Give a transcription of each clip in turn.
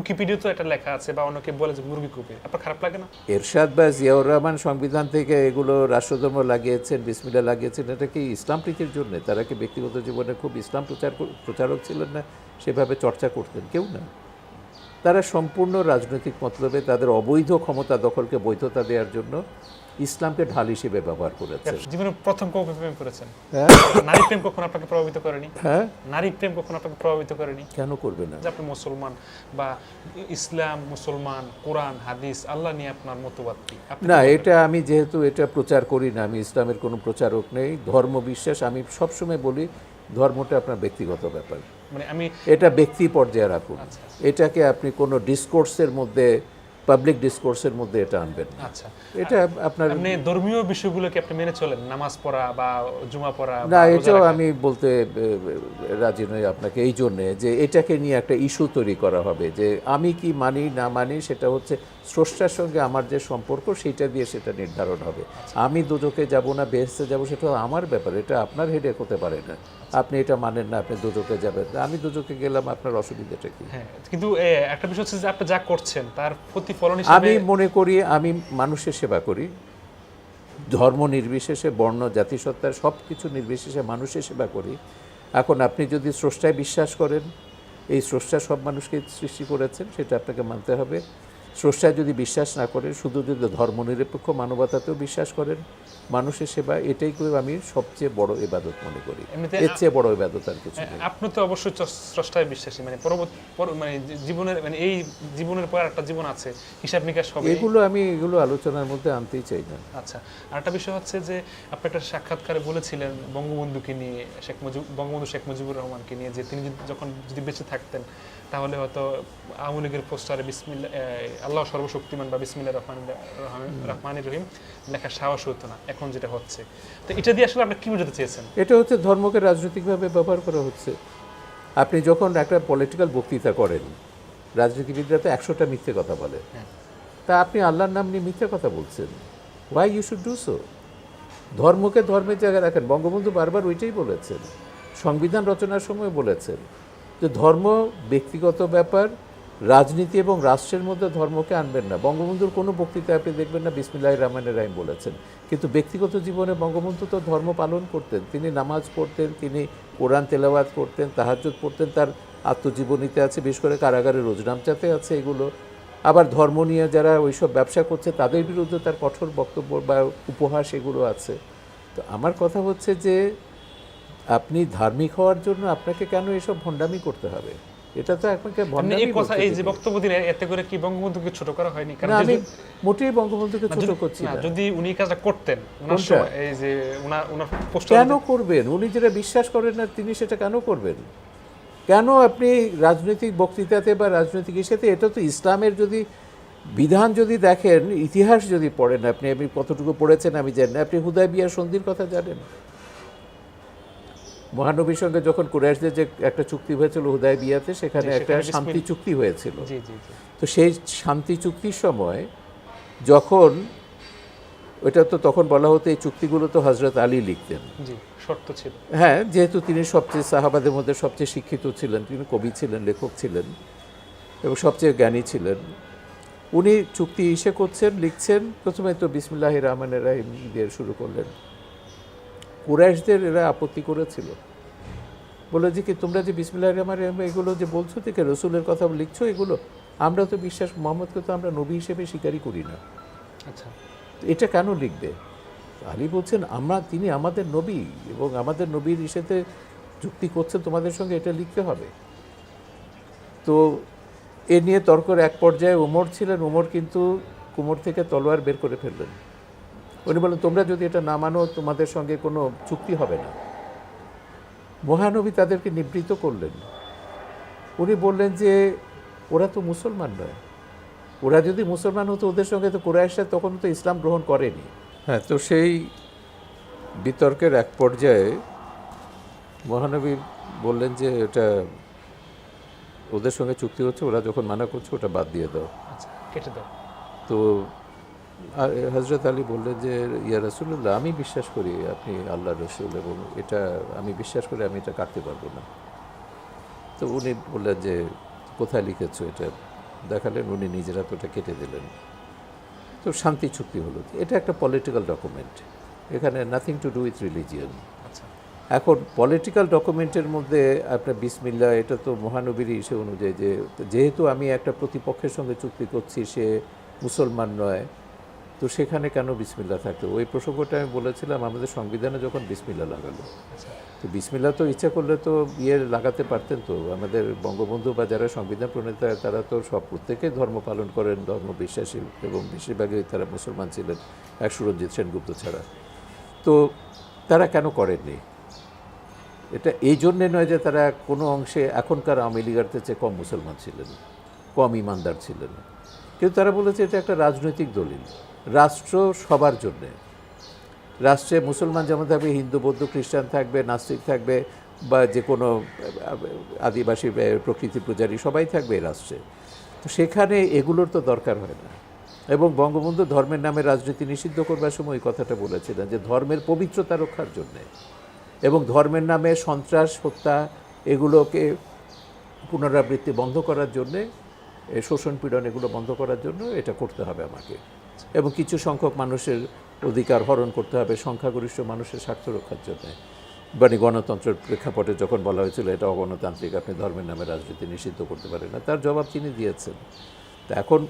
Wikipedia তো এটা লেখা আছে বা অনেকে বলে যে মুরগি কুপে। আপনার খারাপ লাগে না? এরশাদ বা জিয়াউর রহমান সংবিধান থেকে এগুলো রাষ্ট্রধর্ম লাগিয়েছেন বিসমিল্লা লাগিয়েছেন, এটা কি ইসলাম প্রীতির জন্য? তারা কি ব্যক্তিগত জীবনে খুব ইসলাম প্রচার প্রচারক ছিলেন না? সেভাবে চর্চা করতেন কেউ না। তারা সম্পূর্ণ রাজনৈতিক মতলবে তাদের অবৈধ ক্ষমতা দখলকে বৈধতা দেওয়ার জন্য ইসলামকে ঢাল হিসেবে ব্যবহার করেছেন। জীবনে প্রথম কবে প্রেম করেছেন? হ্যাঁ? নারী প্রেম কখনো আপনাকে প্রভাবিত করেনি? হ্যাঁ? নারী প্রেম কখনো আপনাকে প্রভাবিত করেনি? কেন করবে না? যে আপনি মুসলমান বা ইসলাম মুসলমান কোরআন হাদিস আল্লাহ নিয়ে আপনার মতবাদ কি? না এটা আমি যেহেতু এটা প্রচার করি না আমি ইসলামের কোনো প্রচারক নেই ধর্ম বিশ্বাস আমি সবসময় বলি ধর্মটা আপনার ব্যক্তিগত ব্যাপার। মানে আমি এটা ব্যক্তি পর্যায়ে রাখুন। আচ্ছা। এটাকে আপনি কোনো ডিসকোর্সের মধ্যে পাবলিক ডিসকোর্সের মধ্যে এটা আনবেন আচ্ছা। এটা আপনার আপনি ধর্মীয় বিষয়গুলোকে আপনি মেনে চলেন নামাজ পড়া বা জুমা পড়া না এটাও আমি বলতে রাজি নই আপনাকে এই জন্যে যে এটাকে নিয়ে একটা ইস্যু তৈরি করা হবে যে আমি কি মানি না মানি সেটা হচ্ছে স্রষ্টার সঙ্গে আমার যে সম্পর্ক সেটা দিয়ে সেটা নির্ধারণ হবে। আমি দুজকে যাব না বেহেস্তে যাব সেটা আমার ব্যাপার এটা আপনার হেডেক হতে পারে না। আপনি এটা মানেন না আপনি দুজকে যাবেন। আমি দুজকে গেলাম আপনার অসুবিধাটা কি? হ্যাঁ কিন্তু একটা বিষয় হচ্ছে যে আপনি যা করছেন তার প্রতিফলন হিসেবে আমি মনে করি আমি মানুষের সেবা করি। ধর্ম নির্বিশেষে বর্ণ জাতিসত্তার সব কিছু নির্বিশেষে মানুষের সেবা করি। এখন আপনি যদি স্রষ্টায় বিশ্বাস করেন এই স্রষ্টা সব মানুষকে সৃষ্টি করেছেন সেটা আপনাকে মানতে হবে। স্রষ্টায় যদি বিশ্বাস না করেন শুধু যদি ধর্মনিরপেক্ষ মানবতাতেও বিশ্বাস করেন মানুষের সেবা এটাই করে আমি সবচেয়ে বড় ইবাদত মনে করি। এর চেয়ে বড় ইবাদত আর কিছু আপনি তো অবশ্যই স্রষ্টায় বিশ্বাসী মানে পরবর্তী মানে জীবনের মানে এই জীবনের পর একটা জীবন আছে হিসাব নিকাশ হবে। এগুলো আমি এগুলো আলোচনার মধ্যে আনতেই চাই না। আচ্ছা আরেকটা বিষয় হচ্ছে যে আপনি একটা সাক্ষাৎকারে বলেছিলেন বঙ্গবন্ধুকে নিয়ে শেখ মুজিব বঙ্গবন্ধু শেখ মুজিবুর রহমানকে নিয়ে যে তিনি যখন যদি বেঁচে থাকতেন তাহলে হয়তো আওয়ামী লীগের পোস্টারে বিসমিল্লা আল্লাহ সর্বশক্তিমান বা বিসমিল্লা রহমান রহমানির রহিম। লেখার সাহস হতো না এখন যেটা হচ্ছে। তো এটা দিয়ে আসলে আপনি কি বোঝাতে চেয়েছেন? এটা হচ্ছে ধর্মকে রাজনৈতিকভাবে ব্যবহার করা হচ্ছে। আপনি যখন একটা পলিটিক্যাল বক্তৃতা করেন রাজনীতিবিদরা তো একশোটা মিথ্যে কথা বলে। হ্যাঁ। তা আপনি আল্লাহর নাম নিয়ে মিথ্যে কথা বলছেন। Why you should do so ধর্মকে ধর্মের জায়গায় রাখেন। বঙ্গবন্ধু বারবার ওইটাই বলেছেন। সংবিধান রচনার সময় বলেছেন যে ধর্ম ব্যক্তিগত ব্যাপার রাজনীতি এবং রাষ্ট্রের মধ্যে ধর্মকে আনবেন না। বঙ্গবন্ধুর কোনো বক্তৃতা আপনি দেখবেন না বিসমিল্লাহ রহমানের রাহিম বলেছেন। কিন্তু ব্যক্তিগত জীবনে বঙ্গবন্ধু তো ধর্ম পালন করতেন। তিনি নামাজ পড়তেন, তিনি কোরআন তেলাওয়াত করতেন, তাহাজ্জুদ পড়তেন, তার আত্মজীবনীতে আছে বিশেষ করে কারাগারে রোজনামচাতে আছে এগুলো। আবার ধর্ম নিয়ে যারা ওইসব ব্যবসা করছে, তাদের বিরুদ্ধে তার কঠোর বক্তব্য বা উপহাস এগুলো আছে। তো আমার কথা হচ্ছে যে, আপনি ধার্মিক হওয়ার জন্য আপনাকে কেন এসব ভণ্ডামি করতে হবে? এটা তো আপনাকে এই কথা এই যে বক্তব্য দিলেন এতে করে কি বঙ্গবন্ধুকে ছোট করা হয়নি? কারণ আমি মোটেই বঙ্গবন্ধুকে ছোট করছি না, যদি উনি কাজটা করতেন ওনার সময় এই যে ওনার ওনার পোস্টার কেন করবেন? উনি যেটা বিশ্বাস করেন না তিনি সেটা কেন করবেন? কেন আপনি রাজনৈতিক বক্তৃতাতে বা রাজনৈতিক ইসেতে এটা তো ইসলামের যদি বিধান যদি দেখেন ইতিহাস যদি পড়েন আপনি আপনি কতটুকু পড়েছেন আমি জানি না। আপনি হুদায় বিয়ার সন্ধির কথা জানেন। মহানবীর সঙ্গে যখন কুরাইশদের যে একটা চুক্তি হয়েছিল হুদায় বিয়াতে সেখানে একটা শান্তি চুক্তি হয়েছিল। তো সেই শান্তি চুক্তির সময় যখন ওইটা তো তখন বলা হতো এই চুক্তিগুলো তো হজরত আলী লিখতেন। শর্ত ছিল। হ্যাঁ যেহেতু তিনি সবচেয়ে সাহাবাদের মধ্যে সবচেয়ে শিক্ষিত ছিলেন তিনি কবি ছিলেন লেখক ছিলেন এবং সবচেয়ে জ্ঞানী ছিলেন উনি চুক্তি ইসে করছেন লিখছেন প্রথমে তো বিসমিল্লাহ রহমানের রাহিম দিয়ে শুরু করলেন। কুরাইশদের এরা আপত্তি করেছিল। বলে যে কি তোমরা যে বিসমিল্লাহ রহমান রহিম এগুলো যে বলছো থেকে রসুলের কথা লিখছো এগুলো আমরা তো বিশ্বাস মোহাম্মদকে তো আমরা নবী হিসেবে স্বীকারই করি না। আচ্ছা। তো এটা কেন লিখবে? আলী বলছেন আমরা তিনি আমাদের নবী এবং আমাদের নবীর ইসেতে যুক্তি করছে তোমাদের সঙ্গে এটা লিখতে হবে। তো এ নিয়ে তর্কর এক পর্যায়ে ওমর ছিলেন। ওমর কিন্তু কুমোর থেকে তলোয়ার বের করে ফেললেন। উনি বলেন তোমরা যদি এটা না মানো তোমাদের সঙ্গে কোনো চুক্তি হবে না। মহানবী তাদেরকে নিবৃত করলেন। উনি বললেন যে ওরা তো মুসলমান নয়। ওরা যদি মুসলমান হতো ওদের সঙ্গে তো কুরাইশরা তখন তো ইসলাম গ্রহণ করেনি। হ্যাঁ তো সেই বিতর্কের এক পর্যায়ে মহানবী বললেন যে এটা ওদের সঙ্গে চুক্তি হচ্ছে ওরা যখন মানা করছে ওটা বাদ দিয়ে দাও। আচ্ছা কেটে দাও। তো আর হজরত আলী বললেন যে ইয়া রসুল্লাহ আমি বিশ্বাস করি আপনি আল্লাহ রসুল এবং এটা আমি বিশ্বাস করি আমি এটা কাটতে পারব না। তো উনি বললেন যে কোথায় লিখেছো এটা? দেখালেন উনি নিজের হাতে ওটা কেটে দিলেন। তো শান্তি চুক্তি হলো। এটা একটা পলিটিক্যাল ডকুমেন্ট এখানে nothing to do with religion আচ্ছা। এখন পলিটিক্যাল ডকুমেন্টের মধ্যে আপনার বিসমিল্লা এটা তো মহানবীর ইসে অনুযায়ী যে যেহেতু আমি একটা প্রতিপক্ষের সঙ্গে চুক্তি করছি সে মুসলমান নয় তো সেখানে কেন বিসমিল্লা থাকতো ওই প্রসঙ্গটা আমি বলেছিলাম, আমাদের সংবিধানে যখন বিসমিল্লা লাগালো। তো বিসমিল্লা তো ইচ্ছা করলে তো ইয়ে লাগাতে পারতেন তো। আমাদের বঙ্গবন্ধু বা যারা সংবিধান প্রণেতা, তারা তো সব প্রত্যেকে ধর্ম পালন করেন ধর্ম বিশ্বাসী এবং বেশিরভাগই তারা মুসলমান ছিলেন, এক সুরঞ্জিত সেনগুপ্ত ছাড়া। তো তারা কেন করেননি? এটা এই জন্যে নয় যে তারা কোনো অংশে এখনকার আওয়ামী লীগারদের চেয়ে কম মুসলমান ছিলেন, কম ইমানদার ছিলেন। কিন্তু তারা বলেছে এটা একটা রাজনৈতিক দলিল। রাষ্ট্র সবার জন্যে। রাষ্ট্রে মুসলমান যেমন থাকবে, হিন্দু, বৌদ্ধ, খ্রিস্টান থাকবে, নাস্তিক থাকবে, বা যে কোনো আদিবাসী প্রকৃতি পূজারী সবাই থাকবে এই রাষ্ট্রে। তো সেখানে এগুলোর তো দরকার হয় না। এবং বঙ্গবন্ধু ধর্মের নামে রাজনীতি নিষিদ্ধ করবার সময় ওই কথাটা বলেছিলেন যে ধর্মের পবিত্রতা রক্ষার জন্যে। এবং ধর্মের নামে সন্ত্রাস, হত্যা এগুলোকে পুনরাবৃত্তি বন্ধ করার জন্যে শোষণ পীড়ন এগুলো বন্ধ করার জন্য এটা করতে হবে আমাকে। এবং কিছু সংখ্যক মানুষের অধিকার হরণ করতে হবে, সংখ্যাগরিষ্ঠ মানুষের স্বার্থ রক্ষার জন্য। মানে গণতন্ত্রের প্রেক্ষাপটে যখন বলা হয়েছিল এটা অগণতান্ত্রিক, আপনি ধর্মের নামে রাজনীতি নিষিদ্ধ করতে পারেন না, তার জবাব তিনি দিয়েছেন। তা এখন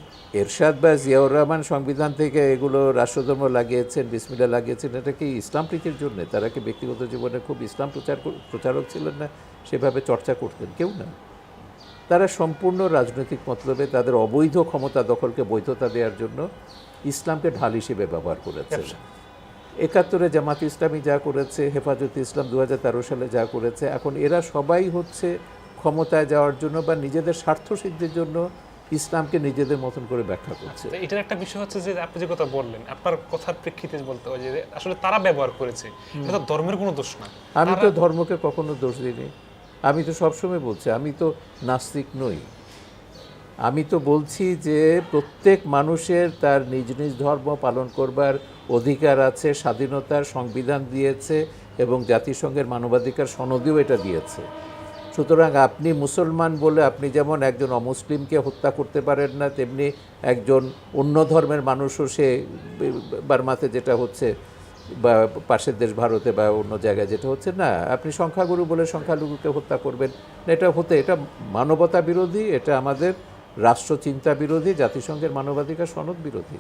এরশাদ বা জিয়াউর রহমান সংবিধান থেকে এগুলো রাষ্ট্রধর্ম লাগিয়েছেন বিসমিল্লা লাগিয়েছেন, এটা কি ইসলাম প্রীতির জন্য? তারা কি ব্যক্তিগত জীবনে খুব ইসলাম প্রচার প্রচারক ছিলেন না? সেভাবে চর্চা করতেন কেউ না। তারা সম্পূর্ণ রাজনৈতিক মতলবে তাদের অবৈধ ক্ষমতা দখলকে বৈধতা দেওয়ার জন্য ইসলামকে ঢাল হিসেবে ব্যবহার করেছে। একাত্তরে জামাত ইসলামী যা করেছে হেফাজতে ইসলাম দুহাজার তেরো সালে যা করেছে এখন এরা সবাই হচ্ছে ক্ষমতায় যাওয়ার জন্য বা নিজেদের স্বার্থ সিদ্ধির জন্য ইসলামকে নিজেদের মতন করে ব্যাখ্যা করছে। তো এটার একটা বিষয় হচ্ছে যে আপনি যে কথা বললেন আপনার কথার প্রেক্ষিতে বলতে হয় যে আসলে তারা ব্যবহার করেছে। এটা ধর্মের কোনো দোষ না। আমি তো ধর্মকে কখনো দোষ দিইনি। আমি তো সবসময় বলছি, আমি তো নাস্তিক নই। আমি তো বলছি যে প্রত্যেক মানুষের তার নিজ নিজ ধর্ম পালন করবার অধিকার আছে, স্বাধীনতার সংবিধান দিয়েছে এবং জাতিসংঘের মানবাধিকার সনদেও এটা দিয়েছে। সুতরাং আপনি মুসলমান বলে আপনি যেমন একজন অমুসলিমকে হত্যা করতে পারেন না, তেমনি একজন অন্য ধর্মের মানুষও সে বার্মাতে যেটা হচ্ছে বা পাশের দেশ ভারতে বা অন্য জায়গায় যেটা হচ্ছে, না, আপনি সংখ্যাগুরু বলে সংখ্যালঘুকে হত্যা করবেন। এটা হতে, এটা মানবতা বিরোধী, এটা আমাদের রাষ্ট্রচিন্তা বিরোধী, জাতিসংঘের মানবাধিকার সনদ বিরোধী।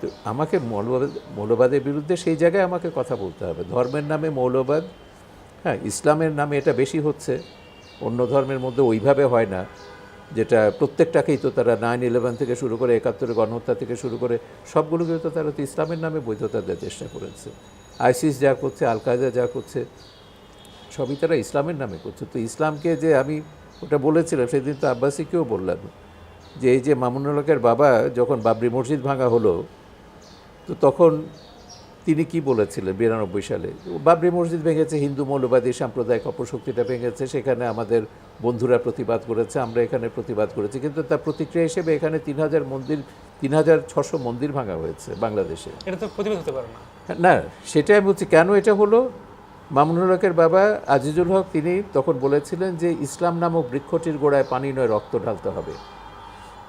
তো আমাকে মৌলবাদ, মৌলবাদের বিরুদ্ধে সেই জায়গায় আমাকে কথা বলতে হবে। ধর্মের নামে মৌলবাদ হ্যাঁ ইসলামের নামে এটা বেশি হচ্ছে। অন্য ধর্মের মধ্যে ওইভাবে হয় না। যেটা প্রত্যেকটাকেই তো তারা নাইন ইলেভেন থেকে শুরু করে একাত্তরে গণহত্যা থেকে শুরু করে সবগুলোকে তো তারা তো ইসলামের নামে বৈধতা দেওয়ার চেষ্টা করেছে। আইসিস যা করছে আল কায়দা যা করছে, সবই তারা ইসলামের নামে করছে। তো ইসলামকে যে আমি ওটা বলেছিলাম, সেদিন তো আব্বাসিকেও বললাম যে এই যে মামুনুল বাবা যখন বাবরি মসজিদ ভাঙা হলো, তো তখন তিনি কি বলেছিলেন বিরানব্বই সালে? বাবরি মসজিদ ভেঙেছে হিন্দু মৌলবাদী সাম্প্রদায়িক অপশক্তিটা ভেঙেছে সেখানে আমাদের বন্ধুরা প্রতিবাদ করেছে আমরা এখানে প্রতিবাদ করেছি কিন্তু তার প্রতিক্রিয়া হিসেবে এখানে তিন হাজার মন্দির তিন হাজার ছশো মন্দির ভাঙা হয়েছে বাংলাদেশে। এটা তো প্রতিবাদ হতে পারে না। না সেটাই আমি বলছি কেন এটা হলো? মামুনুল হকের বাবা আজিজুল হক তিনি তখন বলেছিলেন যে ইসলাম নামক বৃক্ষটির গোড়ায় পানি নয় রক্ত ঢালতে হবে।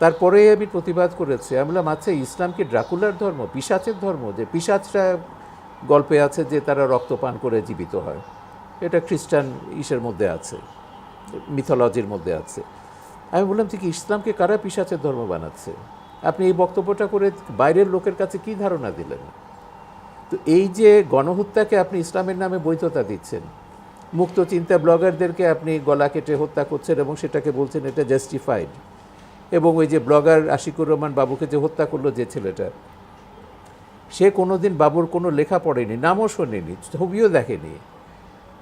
তারপরেই আমি প্রতিবাদ করেছি আমি বললাম আচ্ছা ইসলাম কি ড্রাকুলার ধর্ম পিসাচের ধর্ম? যে পিসাচরা গল্পে আছে যে তারা রক্ত পান করে জীবিত হয়। এটা খ্রিস্টান ইসের মধ্যে আছে, মিথোলজির মধ্যে আছে। আমি বললাম, ঠিক, ইসলামকে কারা পিসাচের ধর্ম বানাচ্ছে? আপনি এই বক্তব্যটা করে বাইরের লোকের কাছে কি ধারণা দিলেন? তো এই যে গণহত্যাকে আপনি ইসলামের নামে বৈধতা দিচ্ছেন, মুক্ত চিন্তা ব্লগারদেরকে আপনি গলা কেটে হত্যা করছেন এবং সেটাকে বলছেন এটা জাস্টিফাইড এবং ওই যে ব্লগার আশিকুর রহমান বাবুকে যে হত্যা করল যে ছেলেটা সে কোনোদিন বাবুর কোনো লেখা পড়েনি নামও শোনেনি ছবিও দেখেনি।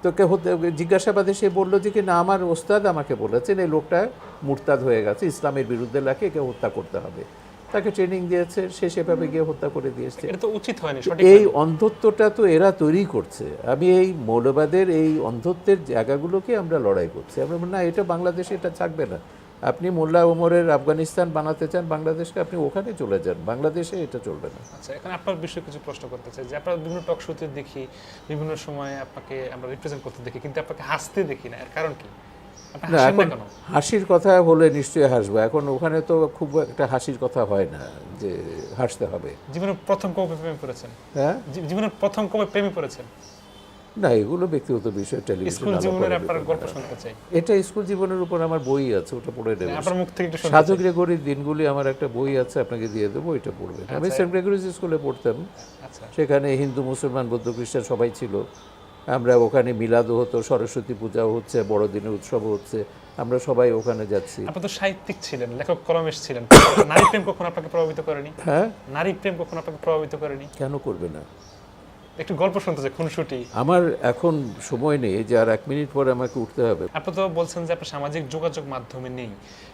তোকে হত্যা জিজ্ঞাসাবাদে সে বলল যে কি না আমার ওস্তাদ আমাকে বলেছেন এই লোকটা মুরতাদ হয়ে গেছে ইসলামের বিরুদ্ধে লেখে একে হত্যা করতে হবে। তাকে ট্রেনিং দিয়েছে সে সেভাবে গিয়ে হত্যা করে দিয়েছে। এটা তো উচিত হয়নি এই অন্ধত্বটা তো এরা তৈরি করছে। আমি এই মৌলবাদের এই অন্ধত্বের জায়গাগুলোকে আমরা লড়াই করছি। আমরা না এটা বাংলাদেশে এটা থাকবে না। আপনি মোল্লা ওমরের আফগানিস্তান বানাতে চান বাংলাদেশকে আপনি ওখানে চলে যান। বাংলাদেশে এটা চলবে না। আচ্ছা এখানে আপনার বিষয়ে কিছু প্রশ্ন করতে চাই। যে আপনার বিভিন্ন টক শোতে দেখি বিভিন্ন সময় আপনাকে আমরা রিপ্রেজেন্ট করতে দেখি কিন্তু আপনাকে হাসতে দেখি না। এর কারণ কি? না এখন হাসির কথা হলে নিশ্চয়ই হাসবো। এখন ওখানে তো খুব একটা হাসির কথা হয় না যে হাসতে হবে। জীবনের প্রথম কবে প্রেমে পড়েছেন? হ্যাঁ? জীবনের প্রথম কবে প্রেমে পড়েছেন? না এগুলো ব্যক্তিগত বিষয় টেলিভিশন এটা স্কুল জীবনের উপর আমার বই আছে ওটা পড়ে নেবেন। শুনতে সাধু গ্রেগরির দিনগুলি আমার একটা বই আছে আপনাকে দিয়ে দেবো ওইটা পড়বেন। আমি আচ্ছা। সেন্ট গ্রেগরিজ স্কুলে পড়তাম। আচ্ছা। সেখানে হিন্দু মুসলমান বৌদ্ধ খ্রিস্টান সবাই ছিল। আমরা ওখানে মিলাদও হতো সরস্বতী পূজাও হচ্ছে বড়দিনের উৎসব হচ্ছে আমরা সবাই ওখানে যাচ্ছি। আপনি তো সাহিত্যিক ছিলেন লেখক কলমেশ ছিলেন। নারী প্রেম কখনো আপনাকে প্রভাবিত করেনি? হ্যাঁ? নারী প্রেম কখনো আপনাকে প্রভাবিত করেনি? কেন করবে না? একটু গল্প শুনতে চাই খুনসুটি। আমার এখন সময় নেই যে আর এক মিনিট পরে আমাকে উঠতে হবে। আপনি তো বলছেন যে আপনার সামাজিক যোগাযোগ মাধ্যমে নেই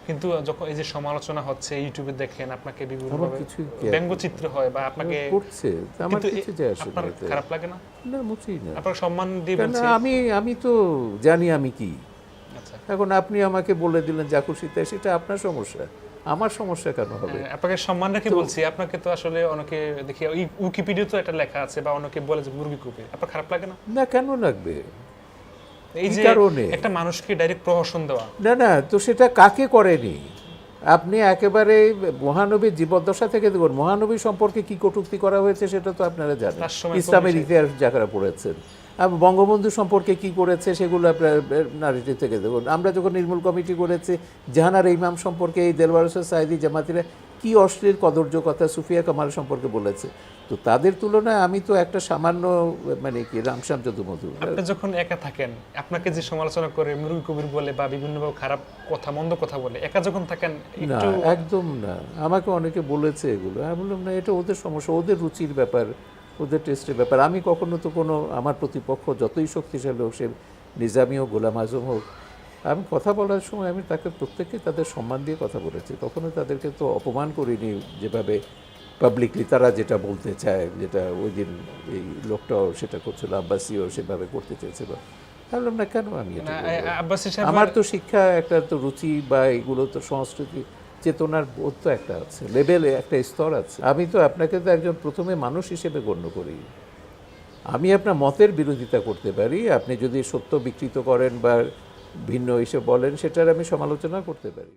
কিন্তু যখন এই যে সমালোচনা হচ্ছে ইউটিউবে দেখেন আপনাকে বিভিন্ন ব্যঙ্গচিত্র হয় বা আপনাকে করছে আমার কিছু যায় আসে না আপনার এতে। খারাপ লাগে না? না মুচি না। আপনার সম্মান দিয়ে কেন আমি আমি তো জানি আমি কি। আচ্ছা। এখন আপনি আমাকে বলে দিলেন যা খুশি তাই সেটা আপনার সমস্যা। আমার সমস্যা কেন হবে? হ্যাঁ, আপনাকে সম্মান রেখে বলছি। আপনাকে তো আসলে অনেকে দেখি উইকিপিডিয়া তো একটা লেখা আছে বা অনেকে বলে যে মুরগি কুপি। আপনার খারাপ লাগে না? না কেন লাগবে? এই যে কারণে? একটা মানুষকে ডাইরেক্ট প্রহসন দেওয়া। না না তো সেটা কাকে করেনি? আপনি একেবারে মহানবী জীবদ্দশা থেকে দেখুন মহানবী সম্পর্কে কি কটুক্তি করা হয়েছে সেটা তো আপনারা জানেন। ইসলামের ইতিহাস যারা পড়েছেন। বঙ্গবন্ধু সম্পর্কে কি করেছে সেগুলো আপনার নারীটি থেকে দেখুন। আমরা যখন নির্মূল কমিটি করেছি জাহানার ইমাম সম্পর্কে এই দেলবার হোসেন সাইদি জামাতিরা কি অশ্লীল কদর্য কথা সুফিয়া কামাল সম্পর্কে বলেছে? তো তাদের তুলনায় আমি তো একটা সামান্য মানে কি রামশ্যাম যদুমধু। আপনি যখন একা থাকেন আপনাকে যে সমালোচনা করে মুরগি কবির বলে বা বিভিন্নভাবে খারাপ কথা মন্দ কথা বলে একা যখন থাকেন না একদম না। আমাকে অনেকে বলেছে এগুলো। আমি বললাম না এটা ওদের সমস্যা ওদের রুচির ব্যাপার ওদের টেস্টের ব্যাপার। আমি কখনো তো কোনো আমার প্রতিপক্ষ যতই শক্তিশালী হোক সে নিজামি হোক গোলাম আজম হোক আমি কথা বলার সময় আমি তাকে প্রত্যেককে তাদের সম্মান দিয়ে কথা বলেছি। কখনো তাদেরকে তো অপমান করিনি যেভাবে পাবলিকলি তারা যেটা বলতে চায় যেটা ওই দিন এই লোকটাও সেটা করছিল আব্বাসিও সেভাবে করতে চেয়েছিল। ভাবলাম না কেন আমি আমার তো শিক্ষা একটা তো রুচি বা এগুলো তো সংস্কৃতি চেতনার বোধ তো একটা আছে লেভেলে একটা স্তর আছে। আমি তো আপনাকে তো একজন প্রথমে মানুষ হিসেবে গণ্য করি। আমি আপনার মতের বিরোধিতা করতে পারি। আপনি যদি সত্য বিকৃত করেন বা ভিন্ন এসে বলেন সেটার আমি সমালোচনা করতে পারি।